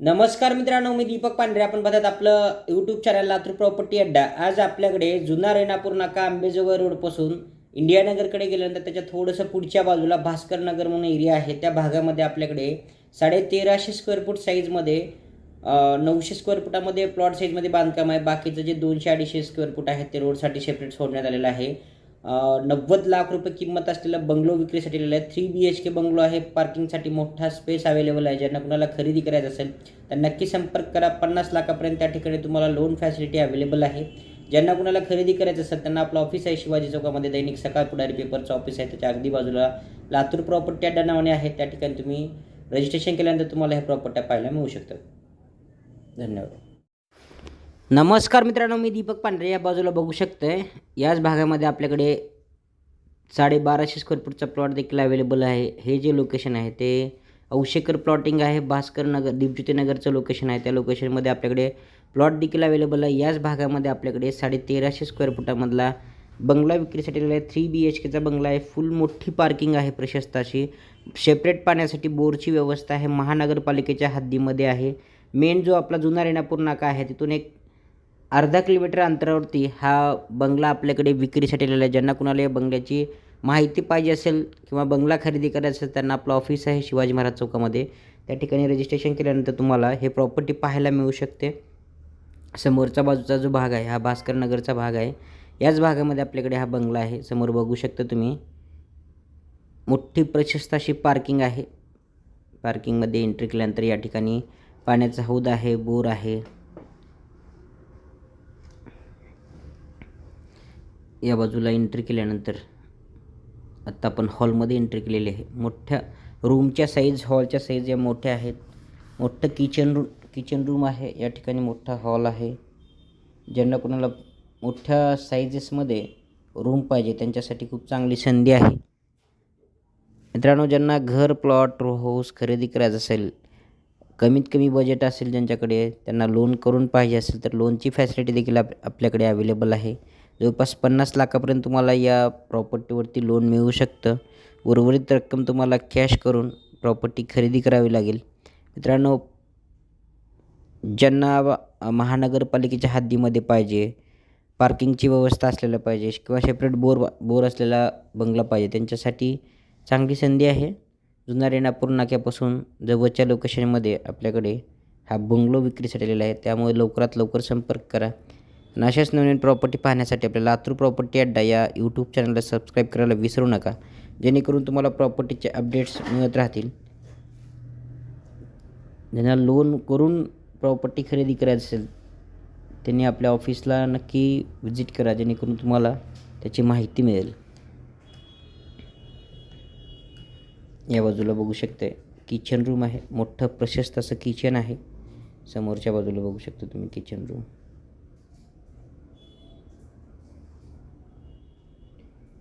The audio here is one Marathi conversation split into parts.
नमस्कार मित्रांनो मी दीपक पांढरे. आपण बघत आपलं यूट्यूब चॅनल लातूर प्रॉपर्टी अड्डा आज आपल्याकडे जुना रेणापूर नाका आंबेजोगाई रोडपासून इंडिया नगरकडे गेल्यानंतर त्याच्या थोडंसं पुढच्या बाजूला भास्कर नगर म्हणून एरिया आहे. त्या भागामध्ये आपल्याकडे साडे तेराशे स्क्वेअर फूट साईजमध्ये नऊशे स्क्वेअर फुटामध्ये प्लॉट साईजमध्ये बांधकाम आहे. बाकीचं जे दोनशे अडीचशे स्क्वेअर फूट आहे ते रोडसाठी सेपरेट सोडण्यात आलेलं आहे. नव्वद लाख रुपये किंमत असलेला बंगलो विक्रीसाठी आलेला आहे. Three B H K bungalow आहे. पार्किंगसाठी मोठा स्पेस अवेलेबल आहे. ज्यांना कुणाला खरेदी करायचं असेल तर नक्की संपर्क करा. पन्नास लाखापर्यंत त्या ठिकाणी तुम्हाला लोन फॅसिलिटी अवेलेबल आहे. ज्यांना कुणाला खरेदी करायचं असेल त्यांना आपलं ऑफिस आहे शिवाजी चौकामध्ये. दैनिक सकाळ पुढारी पेपरचं ऑफिस आहे. त्याच्या अगदी बाजूला लातूर प्रॉपर्टी अड्डा नावाने आहे त्या ठिकाणी तुम्ही रजिस्ट्रेशन केल्यानंतर तुम्हाला ह्या प्रॉपर्ट्या पाहायला मिळू शकतात धन्यवाद. नमस्कार मित्रांनो मी दीपक पांढरे या बाजूला बघू शकतोय. याच भागामध्ये आपल्याकडे साडेबाराशे स्क्वेअर फूटचा प्लॉट देखील अवेलेबल आहे. हे जे लोकेशन आहे ते औशेकर प्लॉटिंग आहे. भास्कर नगर दीपज्योतीनगरचं लोकेशन आहे. त्या लोकेशनमध्ये आपल्याकडे प्लॉट देखील अवेलेबल आहे. याच भागामध्ये आपल्याकडे साडे तेराशे स्क्वेअर फुटामधला बंगला विक्रीसाठी आहे. थ्री बी एच केचा बंगला आहे. फुल मोठी पार्किंग आहे प्रशस्त अशी. सेपरेट पाण्यासाठी बोरची व्यवस्था आहे. महानगरपालिकेच्या हद्दीमध्ये आहे. मेन जो आपला जुना रेणापूर नाका आहे तिथून एक अर्धा किलोमीटर अंतरावरती हा बंगला आपल्याकडे विक्रीसाठी आलेला आहे. ज्यांना कुणाला या बंगल्याची माहिती पाहिजे असेल किंवा बंगला खरेदी करायचा असेल त्यांना आपलं ऑफिस आहे शिवाजी महाराज चौकामध्ये. त्या ठिकाणी रजिस्ट्रेशन केल्यानंतर तुम्हाला हे प्रॉपर्टी पाहायला मिळू शकते. समोरचा बाजूचा जो भाग आहे हा भास्कर नगरचा भाग आहे. याच भागामध्ये आपल्याकडे हा बंगला आहे. समोर बघू शकता तुम्ही मोठी प्रशस्त अशी पार्किंग आहे. पार्किंगमध्ये एंट्री केल्यानंतर या ठिकाणी पाण्याचा हौद आहे बोर आहे. या बाजूला एंट्री केल्यानंतर आत्ता आपण हॉलमध्ये एंट्री केलेली आहे. मोठ्या रूमच्या साईज हॉलच्या साईज या मोठ्या आहेत. मोठं किचन रूम किचन रूम आहे. या ठिकाणी मोठा हॉल आहे. ज्यांना कोणाला मोठ्या साईजेसमध्ये रूम पाहिजे त्यांच्यासाठी खूप चांगली संधी आहे. मित्रांनो ज्यांना घर प्लॉट रो हाऊस खरेदी करायचं असेल कमीत कमी बजेट असेल ज्यांच्याकडे त्यांना लोन करून पाहिजे असेल तर लोनची फॅसिलिटी देखील आप आपल्याकडे अवेलेबल आहे. जवळपास पन्नास लाखापर्यंत तुम्हाला या प्रॉपर्टीवरती लोन मिळू शकतं. उर्वरित रक्कम तुम्हाला कॅश करून प्रॉपर्टी खरेदी करावी लागेल. मित्रांनो ज्यांना महानगरपालिकेच्या हद्दीमध्ये पाहिजे पार्किंगची व्यवस्था असलेलं पाहिजे किंवा सेपरेट बोर बोर असलेला बंगला पाहिजे त्यांच्यासाठी चांगली संधी आहे. जुना रेणापूर नाक्यापासून जवळच्या लोकेशनमध्ये आपल्याकडे हा बंगलो विक्रीसाठी आलेला आहे. त्यामुळे लवकरात लवकर संपर्क करा. आणि अशाच नवीन प्रॉपर्टी पाहण्यासाठी आपल्या लातूर प्रॉपर्टी अड्डा या यूट्यूब चॅनलला सबस्क्राईब करायला विसरू नका. जेणेकरून तुम्हाला प्रॉपर्टीचे अपडेट्स मिळत राहतील. ज्यांना लोन करून प्रॉपर्टी खरेदी करायची असेल त्यांनी आपल्या ऑफिसला नक्की व्हिजिट करा जेणेकरून तुम्हाला त्याची माहिती मिळेल. या बाजूला बघू शकते किचन रूम आहे. मोठं प्रशस्त असं किचन आहे. समोरच्या बाजूला बघू शकता तुम्ही किचन रूम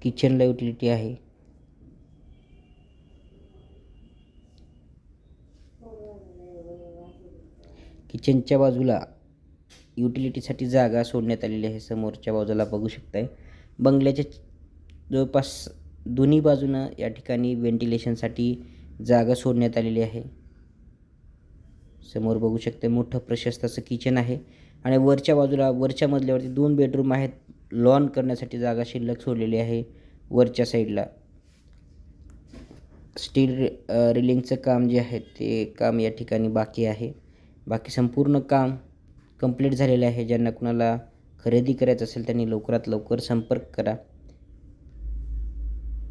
किचनला युटिलिटी आहे. किचनच्या बाजूला युटिलिटीसाठी जागा सोडण्यात आलेली आहे. समोरच्या बाजूला बघू शकताय. बंगल्याच्या जवळपास दोन्ही बाजूनं या ठिकाणी व्हेंटिलेशनसाठी जागा सोडण्यात आलेली आहे. समोर बघू शकते मोठं प्रशस्त असं किचन आहे. आणि वरच्या बाजूला वरच्या मजल्यावरती दोन बेडरूम आहेत. लॉन करण्यासाठी जागा शिल्लक सोडलेली आहे वरच्या साईडला स्टील रिलिंगचं काम जे आहे ते काम या ठिकाणी बाकी आहे. बाकी संपूर्ण काम कंप्लीट झालेलं आहे. ज्यांना कुणाला खरेदी करायचं असेल त्यांनी लवकरात लवकर संपर्क करा.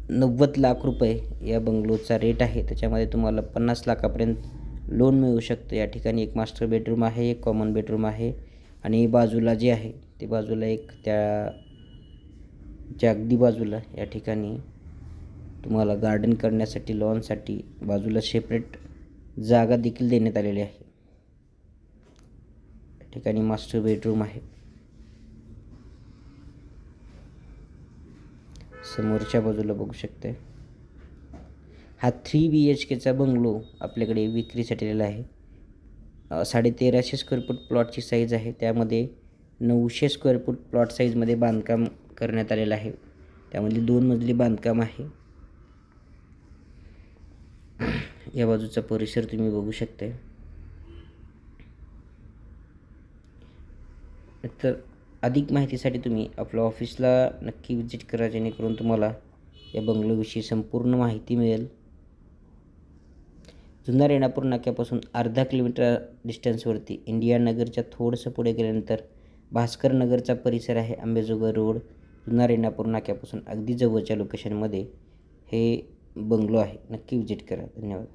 नव्वद लाख रुपये या बंगलोचा रेट आहे. त्याच्यामध्ये तुम्हाला पन्नास लाखापर्यंत लोन मिळू शकतं. या ठिकाणी एक मास्टर बेडरूम आहे एक कॉमन बेडरूम आहे. आणि बाजूला जे आहे ते बाजूला एक त्या च्या अगदी बाजूला या ठिकाणी तुम्हाला गार्डन करण्यासाठी लॉनसाठी बाजूला सेपरेट जागा देखील देण्यात आलेली आहे. या ठिकाणी मास्टर बेडरूम आहे. समोरच्या बाजूला बघू शकते हा थ्री बी एच केचा बंगलो आपल्याकडे विक्रीसाठी आलेला आहे. साडेतेराशे साडे तेराशे स्क्वेअर फूट प्लॉटची साईज आहे. त्यामध्ये नऊशे स्क्वेअर फूट प्लॉट साईजमध्ये बांधकाम करण्यात आलेला आहे. त्यामध्ये दोन मजली बांधकाम आहे. या बाजूचा परिसर तुम्ही बघू शकता तर अधिक माहितीसाठी तुम्ही आपल्या ऑफिसला नक्की विजिट करा जेणेकरून तुम्हाला या बंगल्याविषयी संपूर्ण माहिती मिळेल. जुन्नर रेणापूर नाक्यापासून अर्धा किलोमीटर डिस्टन्सवरती इंडिया नगरच्या थोडंसं पुढे गेल्यानंतर भास्कर नगरचा परिसर आहे आंबेजोगाई रोड. जुन्नर रेणापूर नाक्यापासून अगदी जवळच्या लोकेशनमध्ये हे बंगलो आहे. नक्की विजिट करा. धन्यवाद.